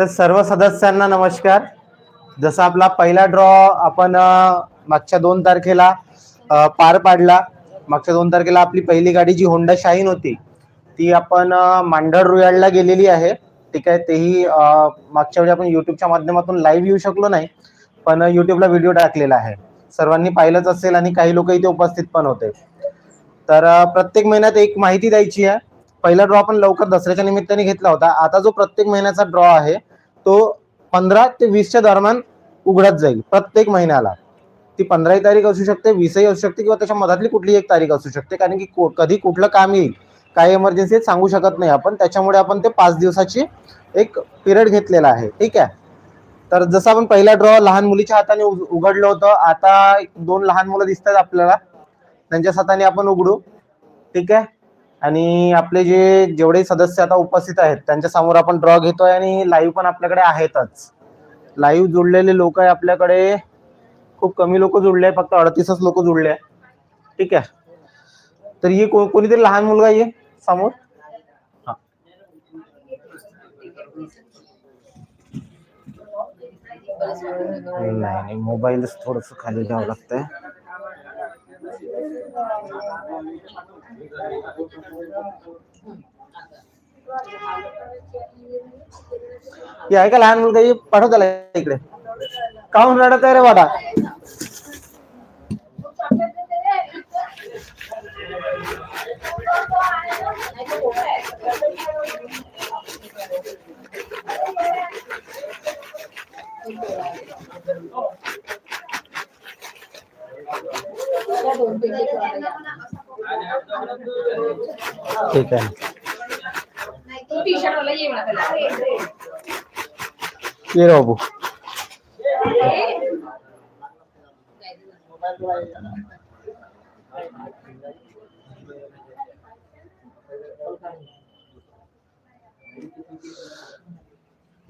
तर सर्व सदस्यांना नमस्कार. जसा आपला पहिला ड्रॉ आपण मागच्या दोन तारखेला पार पाडला. मागच्या दोन तारखेला आपली पहिली गाडी जी होंडा शाईन होती ती आपण मांडळ रुयाडला गेलेली आहे. ठीक आहे तेही मागच्या वेळी आपण युट्यूबच्या माध्यमातून लाईव्ह येऊ शकलो नाही पण युट्यूबला व्हिडिओ टाकलेला आहे. सर्वांनी पाहिलंच असेल आणि काही लोक इथे उपस्थित पण होते. तर प्रत्येक महिन्यात एक माहिती द्यायची आहे. पहिला ड्रॉ आपण लवकर दसऱ्याच्या निमित्ताने घेतला होता. आता जो प्रत्येक महिन्याचा ड्रॉ आहे तो पंधरा ते वीसच्या दरम्यान उघडत जाईल प्रत्येक महिन्याला. ती पंधराही तारीख असू शकते वीसही असू शकते किंवा त्याच्या मधातली कुठली एक तारीख असू शकते कारण की को- कधी कुठलं काम येईल काय इमर्जन्सी सांगू शकत नाही आपण. त्याच्यामुळे आपण ते पाच दिवसाची एक पिरियड घेतलेला आहे. ठीक आहे? तर जसं आपण पहिला ड्रॉ लहान मुलीच्या हाताने उघडलं होतं आता एक दोन लहान मुलं दिसतात आपल्याला. त्यांच्या हाताने आपण उघडू. ठीक आहे? आणि आपले जे जेवढे सदस्य आता उपस्थित आहेत त्यांच्यासमोर आपण ड्रॉ घेतोय आणि लाईव्ह पण आपल्याकडे आहेतच. लाईव्ह जुळलेले लोक आहे आपल्याकडे. खूप कमी लोक जुळले आहेत फक्त अडतीसच लोक जुळले आहेत. ठीक आहे. तर ये को- कोणीतरी लहान मुलगा ये समोर? नाही नाही मोबाईलच थोडस खाली घ्यावं लागतंय. हे लहान मुलगा पाठव इकडे. रडत आहे रे ठीक है। ये रहो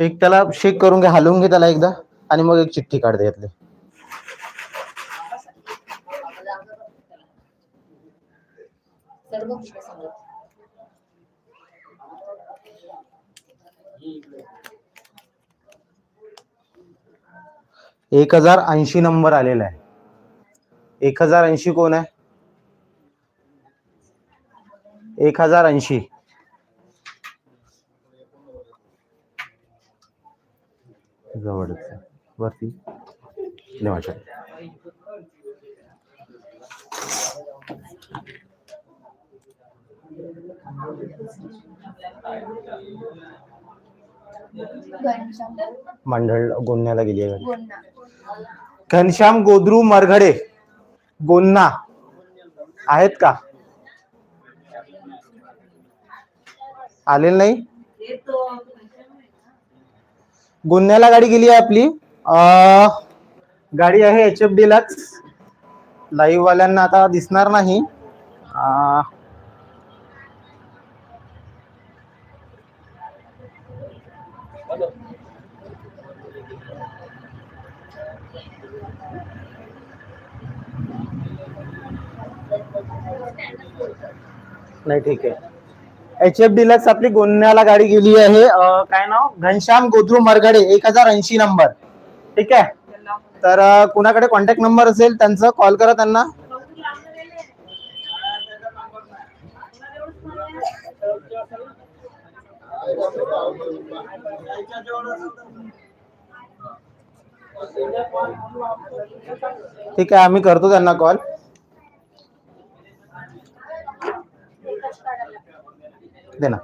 एक तला शेक करूँगे घ्या तला एकदा मग एक चिठ्ठी काढ यातली। सर्व गोष्टी सांगत एक हजार ऐंशी नंबर आलेला आहे. एक हजार ऐंशी कोण आहे? एक हजार ऐंशी. जवळच वरती. दे मंडळ गोंण्याला गेली आहे. घनश्याम गोद्रू मरघडे गोन्ना आहेत का? आलेलं नाही? गोन्याला गाडी गेली आहे आपली. अं, गाडी आहे एच एफ डिलक्स लाईव्ह वाल्यांना आता दिसणार नाही. नाही ठीक आहे. एच एफ डिलक्स आपली गोंदियाला गाडी गेली आहे. काय नाव? घनश्याम गोद्रू मरगडे एक हजार ऐंशी नंबर. ठीक आहे? तर कुणाकडे कॉन्टॅक्ट नंबर असेल त्यांचं कॉल करा त्यांना. ठीक आहे आम्ही करतो त्यांना कॉल दे ना.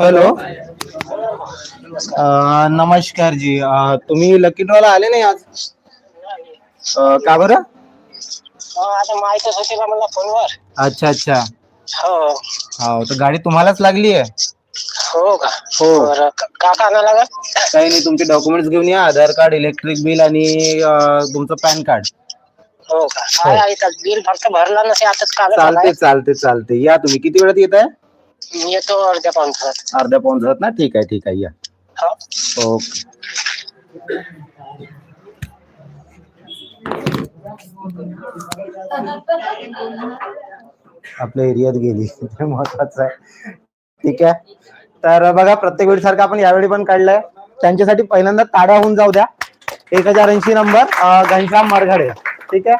हॅलो अं, नमस्कार जी. अं, तुम्ही लकी ड्रॉला आले नाही आज? अं, का बरं? हो, आता माहितच होती ना मला फोनवर. अच्छा अच्छा. हो. हो तर गाडी तुम्हालाच लागली आहे? हो का? हो. बरं. क- का का लागल काही नाही तुमचे डॉक्युमेंट्स घेऊन या. आधार कार्ड इलेक्ट्रिक बिल आणि अं, तुमचं पॅन कार्ड. हो का? काय आहे त्यात बिल फक्त भरला नसे आता कागद चालते भराय. चालते चालते या तुम्ही. किती वेळात येत आहे मी येतो अर्ध्या पाऊन अर्ध्या पाऊन ना? ठीक आहे ठीक आहे. या. हो ओके. आपल्या एरियात गेली. ते महत्वाचं आहे. ठीक आहे. तर बघा प्रत्येक वेळी सारखं आपण यावेळी पण काढलंय. त्यांच्यासाठी पहिल्यांदा ताड्या होऊन जाऊ द्या. एक हजार ऐंशी नंबर घनश्याम मरघडे. ठीक आहे?